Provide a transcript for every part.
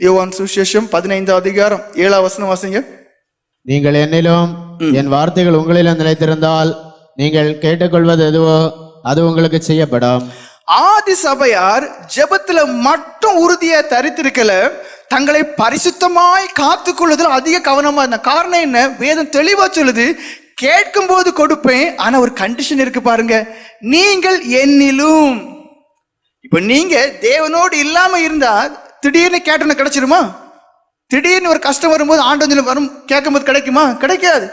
யோவான் சுவிசேஷம் பதினைந்தாம் அதிகாரம் ஏழாம் வசனம் வாசிங்க. நீங்கள் என்னிலும் என் வார்த்தைகள் உங்களிலும் நிலைத்திருந்தால் நீங்கள் கேட்டுக்கொள்வது எதுவோ அது உங்களுக்கு செய்யப்படும். ஆதி சபையார் ஜெபத்துல மட்டும் உறுதியா தரித்திருக்கல தங்களை பரிசுத்தமாய் காத்துக்கொள்வதில் அதிக கவனமா இருந்த காரணம் என்ன? வேதம் தெளிவா சொல்லுது கேட்கும் போது கொடுப்பேன் ஆனா ஒரு கண்டிஷன் இருக்கு பாருங்க. நீங்கள் என்னிலும். இப்ப நீங்க தேவனோடு இல்லாம இருந்தா திடீர்னு கேட்டோன்னு கிடைச்சிருமா? திடீர்னு ஒரு கஷ்டம் வரும்போது ஆண்டு வரும் கேட்கும்போது கிடைக்குமா? கிடைக்காது.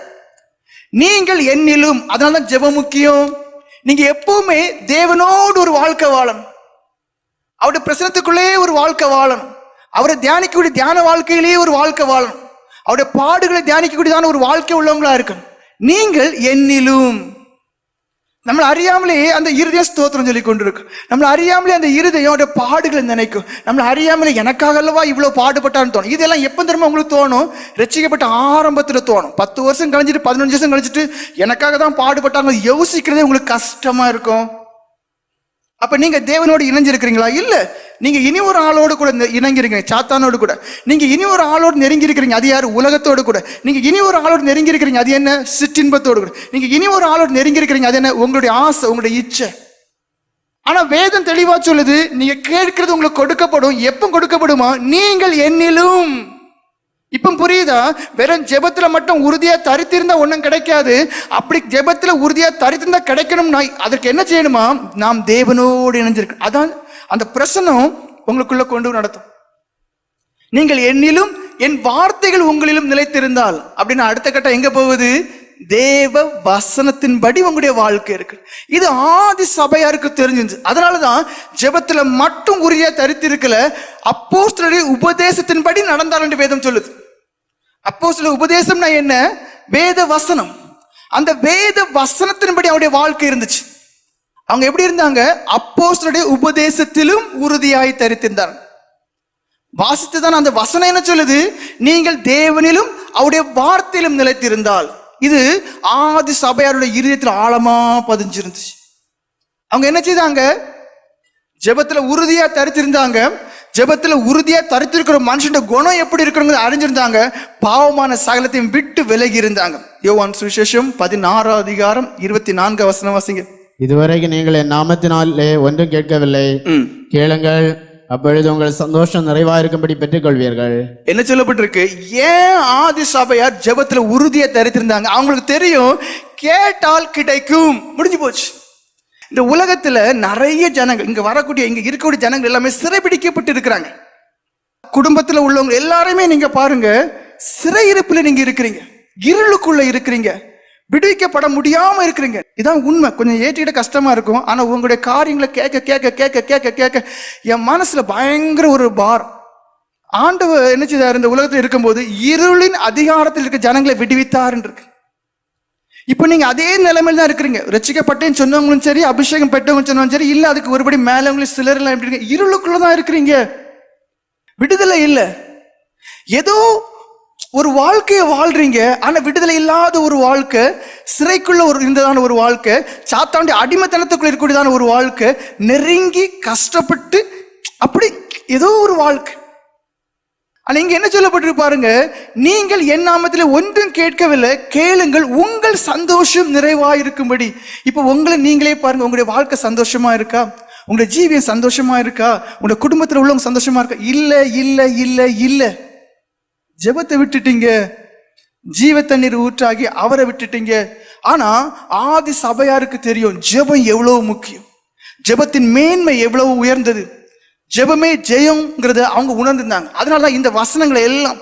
நீங்கள் என்னிலும் அதனால தான் ஜெபம் முக்கியம். நீங்க எப்பவுமே தேவனோடு ஒரு வாழ்க்கை வாழணும். அவருடைய பிரசனத்துக்குள்ளே ஒரு வாழ்க்கை வாழணும். அவரை தியானிக்கக்கூடிய தியான வாழ்க்கையிலேயே ஒரு வாழ்க்கை வாழணும். அவருடைய பாடுகளை தியானிக்கக்கூடியதான ஒரு வாழ்க்கை உள்ளவங்களா இருக்கணும். நீங்கள் என்னிலும். நம்மளை அறியாமலே அந்த இருதயம் ஸ்தோத்திரம் சொல்லி கொண்டிருக்கும் நம்மளை அறியாமலே அந்த இருதயோட பாடுகளை நினைக்கும். நம்மளை அறியாமலே எனக்காக அல்லவா இவ்வளோ பாடுபட்டான்னு தோணும். இதெல்லாம் எப்போ திரும்ப உங்களுக்கு தோணும்? ரசிக்கப்பட்ட ஆரம்பத்தில் தோணும். பத்து வருஷம் கழிஞ்சிட்டு பதினஞ்சு வருஷம் கழிச்சிட்டு எனக்காக தான் பாடுபட்டாங்க. யோசிக்கிறதே உங்களுக்கு கஷ்டமாக இருக்கும். அப்ப நீங்க தேவனோடு இணைஞ்சிருக்கிறீங்களா? இல்ல. நீங்க இனி ஒரு ஆளோடு கூட நெ- இணைஞ்சிருக்கீங்க சாத்தானோடு கூட. நீங்க இனி ஒரு ஆளோடு நெருங்கி இருக்கிறீங்க அது யாரு? உலகத்தோடு கூட. நீங்க இனி ஒரு ஆளோடு நெருங்கி இருக்கிறீங்க அது என்ன? சிற்றின்பத்தோடு கூட. நீங்க இனி ஒரு ஆளோடு நெருங்கி இருக்கிறீங்க அது என்ன? உங்களுடைய ஆசை உங்களுடைய இச்சை. ஆனா வேதம் தெளிவா சொல்லுது நீங்க கேட்கிறது உங்களுக்கு கொடுக்கப்படும். எப்போ கொடுக்கப்படுமா? நீங்கள் என்னிலும். இப்போ புரியுதா? வெறும் ஜெபத்தில் மட்டும் உறுதியாக தரித்திருந்தா ஒன்றும் கிடைக்காது. அப்படி ஜெபத்தில் உறுதியாக தரித்திருந்தா கிடைக்கணும்னா அதற்கு என்ன செய்யணுமா? நாம் தேவனோடு இணைஞ்சிருக்கு அதான் அந்த பிரசனம் உங்களுக்குள்ள கொண்டு நடத்தும். நீங்கள் என்னிலும் என் வார்த்தைகள் உங்களிலும் நிலைத்திருந்தால் அப்படின்னு அடுத்த கட்டம் எங்க போகுது? தேவ வசனத்தின்படி உங்களுடைய வாழ்க்கை இருக்கு இது ஆதி சபையாருக்கு தெரிஞ்சிருந்துச்சு அதனாலதான் ஜெபத்துல மட்டும் உரிய தரித்திருக்கல அப்போஸ்தலருடைய உபதேசத்தின்படி நடந்தால் என்று வேதம் சொல்லுது. அப்போஸ்தலர் உபதேசம்னா என்ன? வேத வசனம். அந்த வேத வசனத்தின்படி அவருடைய வாழ்க்கை இருந்துச்சு. அவங்க எப்படி இருந்தாங்க? அப்போஸ்தலருடைய உபதேசத்திலும் உறுதியாய் தரித்திருந்தார். வாசித்து தான் அந்த வசனம் என்ன சொல்லுது? நீங்கள் தேவனிலும் அவருடைய வார்த்தையிலும் நிலைத்திருந்தால். இது ஆதி சபையாருடைய இருதயத்தில் ஆழமா பதிஞ்சிருந்துச்சு. அவங்க என்ன செய்தாங்க? ஜெபத்துல உறுதியா தரித்திருந்தாங்க. ஜெபத்துல உறுதியா தரித்திருக்கிற மனுஷன் குணம் எப்படி இருக்கணுங்கிறத அறிஞ்சிருந்தாங்க. பாவமான சகலத்தையும் விட்டு விலகி இருந்தாங்க. யோவான் சுவிசேஷம் பதினாறாம் அதிகாரம் இருபத்தி நான்கு வசனம் வாசிங்க. இதுவரைக்கும் நீங்கள் என் நாமத்தினாலே ஒன்றும் கேட்கவில்லை. கேளுங்கள். அப்பொழுது உங்கள் சந்தோஷம் நிறைவாயிருக்கும்படி பெற்றுக்கொள்வீர்கள். என்ன சொல்லப்பட்டிருக்கு? ஏன் ஆதி சபையார் ஜெபத்துல உறுதியை தரித்திருந்தாங்க? அவங்களுக்கு தெரியும் கேட்டால் கிடைக்கும். முடிஞ்சு போச்சு. இந்த உலகத்துல நிறைய ஜனங்கள் இங்க வரக்கூடிய இங்க இருக்கக்கூடிய ஜனங்கள் எல்லாமே சிறைபிடிக்கப்பட்டு இருக்கிறாங்க. குடும்பத்துல உள்ளவங்க எல்லாருமே நீங்க பாருங்க சிறையிருப்புல நீங்க இருக்கிறீங்க. இருளுக்குள்ள இருக்கிறீங்க. விடுவிக்கப்பட முடியாம இருக்கிறீங்க. இதான் உண்மை. கொஞ்சம் ஏற்றிக்கிட்ட கஷ்டமா இருக்கும். ஆனா உங்களுடைய காரியங்களை கேட்க கேட்க கேட்க கேட்க கேட்க என் மனசுல பயங்கர ஒரு பாரம் ஆண்டவர் என்ன செய்தார்? இந்த உலகத்தில் இருக்கும்போது இருளின் அதிகாரத்தில் இருக்க ஜனங்களை விடுவித்தார் இருக்கு இப்போ நீங்க அதே நிலைமையில தான் இருக்கிறீங்க. ரசிக்கப்பட்டேன்னு சொன்னவங்களும் சரி அபிஷேகம் பெற்றவங்க சொன்னவங்களும் சரி இல்லை அதுக்கு ஒருபடி மேலவங்களும் சிலர் எல்லாம் எப்படி இருக்கீங்க இருளுக்குள்ள தான் இருக்கிறீங்க. விடுதலை இல்லை. ஏதோ ஒரு வாழ்க்கையை வாழ்றீங்க ஆனால் விடுதலை இல்லாத ஒரு வாழ்க்கை சிறைக்குள்ள ஒரு இருந்ததான ஒரு வாழ்க்கை சாத்தாண்டி அடிமைத்தனத்துக்குள்ள இருக்கக்கூடியதான ஒரு வாழ்க்கை நெருங்கி கஷ்டப்பட்டு அப்படி ஏதோ ஒரு வாழ்க்கை. ஆனால் இங்கே என்ன சொல்லப்பட்டிருக்கு பாருங்க நீங்கள் என் நாமத்தில் ஒன்றும் கேட்கவில்லை கேளுங்கள் உங்கள் சந்தோஷம் நிறைவாக இருக்கும்படி இப்போ உங்களை நீங்களே பாருங்க உங்களுடைய வாழ்க்கை சந்தோஷமா இருக்கா? உங்களுடைய ஜீவியம் சந்தோஷமா இருக்கா? உங்களுடைய குடும்பத்தில் உள்ளவங்க சந்தோஷமா இருக்கா? இல்லை இல்லை இல்லை இல்லை. ஜெபத்தை விட்டுட்டீங்க. ஜீவ தண்ணீர் ஊற்றாகி அவரை விட்டுட்டீங்க. ஆனா ஆதி சபையாருக்கு தெரியும் ஜெபம் எவ்வளவு முக்கியம். ஜெபத்தின் மேன்மை எவ்வளவு உயர்ந்தது. ஜெபமே ஜெயங்கிறத அவங்க உணர்ந்திருந்தாங்க. அதனால தான் இந்த வசனங்களை எல்லாம்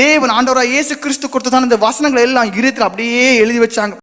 தேவன் ஆண்டவராக இயேசு கிறிஸ்து கொடுத்ததான இந்த வசனங்களை எல்லாம் இருத்தில் அப்படியே எழுதி வச்சாங்க.